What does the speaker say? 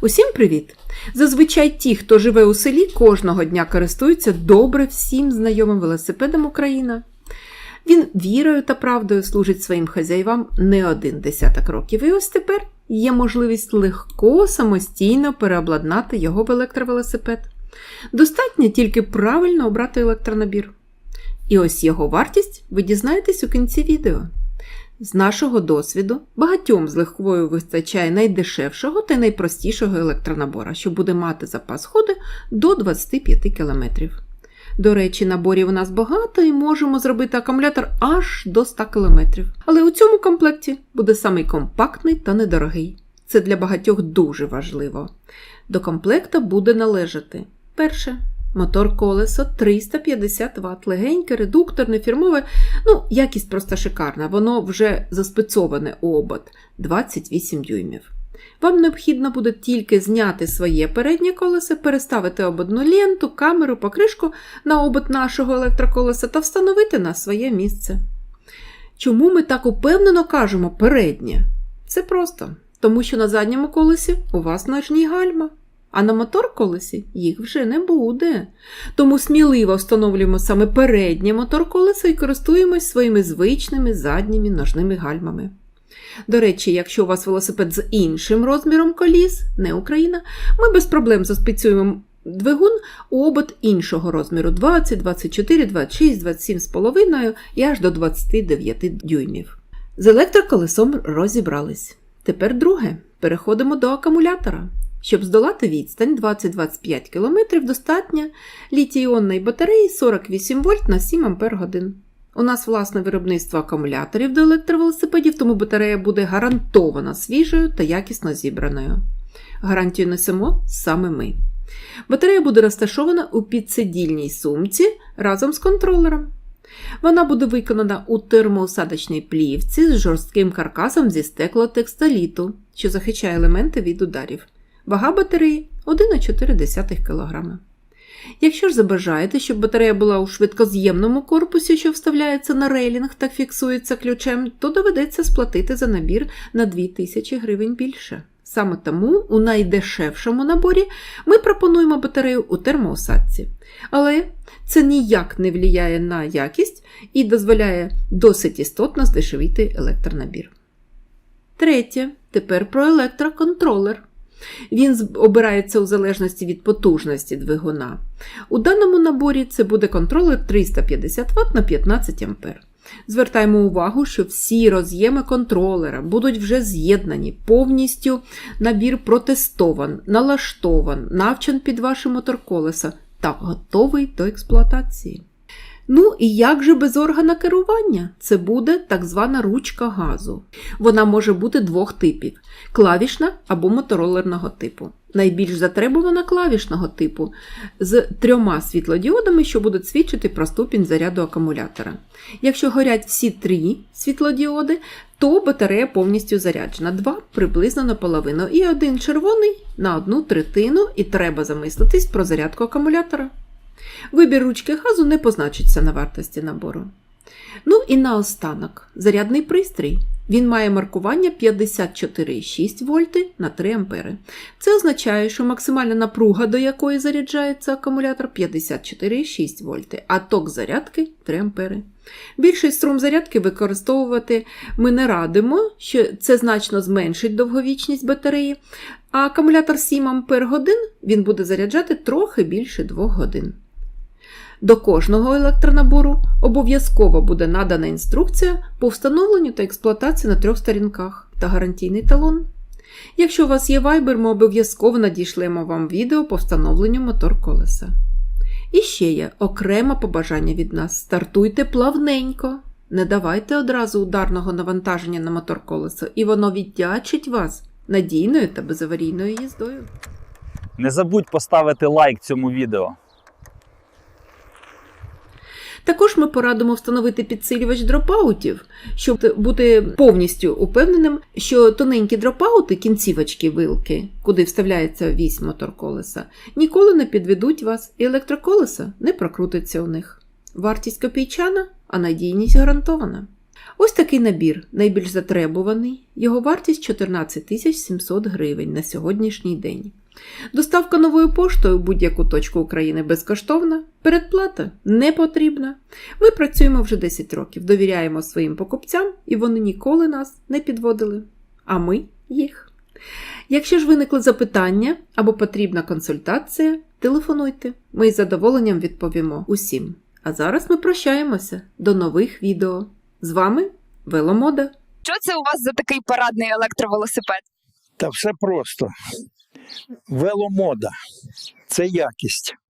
Усім привіт! Зазвичай ті, хто живе у селі, кожного дня користуються добре всім знайомим велосипедом Україна. Він вірою та правдою служить своїм хазяївам не один десяток років. І ось тепер є можливість легко самостійно переобладнати його в електровелосипед. Достатньо тільки правильно обрати електронабір. І ось його вартість ви дізнаєтесь у кінці відео. З нашого досвіду багатьом з легковою вистачає найдешевшого та найпростішого електронабора, що буде мати запас ходу до 25 км. До речі, наборів у нас багато і можемо зробити акумулятор аж до 100 км. Але у цьому комплекті буде самий компактний та недорогий. Це для багатьох дуже важливо. До комплекта буде належати перше. Мотор колесо 350 Вт, легеньке, редукторне, фірмове, ну, якість просто шикарна, воно вже заспецоване у обод 28 дюймів. Вам необхідно буде тільки зняти своє переднє колесо, переставити ободну ленту, камеру, покришку на обод нашого електроколеса та встановити на своє місце. Чому ми так упевнено кажемо переднє? Це просто, тому що на задньому колесі у вас ножні гальма. А на мотор колесі їх вже не буде. Тому сміливо встановлюємо саме переднє мотор колеса і користуємось своїми звичними задніми ножними гальмами. До речі, якщо у вас велосипед з іншим розміром коліс, не Україна, ми без проблем заспецюємо двигун у обод іншого розміру 20, 24, 26, 27,5 і аж до 29 дюймів. З електроколесом розібрались. Тепер друге. Переходимо до акумулятора. Щоб здолати відстань 20-25 км, достатньо літій-іонної батареї 48 вольт на 7 Ах. У нас власне виробництво акумуляторів до електровелосипедів, тому батарея буде гарантовано свіжою та якісно зібраною. Гарантію несемо саме ми. Батарея буде розташована у підсидільній сумці разом з контролером. Вона буде виконана у термоусадочній плівці з жорстким каркасом зі стеклотекстоліту, що захищає елементи від ударів. Вага батареї 1,4 кг. Якщо ж забажаєте, щоб батарея була у швидкоз'ємному корпусі, що вставляється на рейлінг та фіксується ключем, то доведеться сплатити за набір на 2000 гривень більше. Саме тому у найдешевшому наборі ми пропонуємо батарею у термоусадці. Але це ніяк не впливає на якість і дозволяє досить істотно здешевити електронабір. Третє. Тепер про електроконтролер. Він обирається у залежності від потужності двигуна. У даному наборі це буде контролер 350 Вт на 15 А. Звертаємо увагу, що всі роз'єми контролера будуть вже з'єднані, повністю набір протестован, налаштован, навчен під ваше моторколеса та готовий до експлуатації. Ну і як же без органа керування? Це буде так звана ручка газу. Вона може бути двох типів: клавішна або моторолерного типу. Найбільш затребувана клавішного типу з трьома світлодіодами, що будуть свідчити про ступінь заряду акумулятора. Якщо горять всі три світлодіоди, то батарея повністю заряджена, два приблизно наполовину, і один червоний на одну третину, і треба замислитись про зарядку акумулятора. Вибір ручки газу не позначиться на вартості набору. Ну і наостанок, зарядний пристрій. Він має маркування 54,6 вольти на 3 ампери. Це означає, що максимальна напруга, до якої заряджається акумулятор 54,6 вольти, а ток зарядки 3 ампери. Більший струм зарядки використовувати ми не радимо, що це значно зменшить довговічність батареї, а акумулятор 7 Ампер годин він буде заряджати трохи більше 2 годин. До кожного електронабору обов'язково буде надана інструкція по встановленню та експлуатації на трьох сторінках та гарантійний талон. Якщо у вас є Viber, ми обов'язково надішлемо вам відео по встановленню мотор колеса. І ще є окреме побажання від нас: стартуйте плавненько, не давайте одразу ударного навантаження на мотор колеса, і воно віддячить вас надійною та безаварійною їздою. Не забудь поставити лайк цьому відео. Також ми порадимо встановити підсилювач дропаутів, щоб бути повністю упевненим, що тоненькі дропаути, кінцівочки вилки, куди вставляється вісь мотор колеса, ніколи не підведуть вас, і електроколеса не прокрутиться у них. Вартість копійчана, а надійність гарантована. Ось такий набір, найбільш затребуваний. Його вартість 14 700 гривень на сьогоднішній день. Доставка новою поштою в будь-яку точку України безкоштовна, передплата не потрібна. Ми працюємо вже 10 років, довіряємо своїм покупцям, і вони ніколи нас не підводили, а ми їх. Якщо ж виникли запитання або потрібна консультація, телефонуйте. Ми із задоволенням відповімо усім. А зараз ми прощаємося до нових відео. З вами Веломода. Що це у вас за такий парадний електровелосипед? Та все просто. Веломода це якість.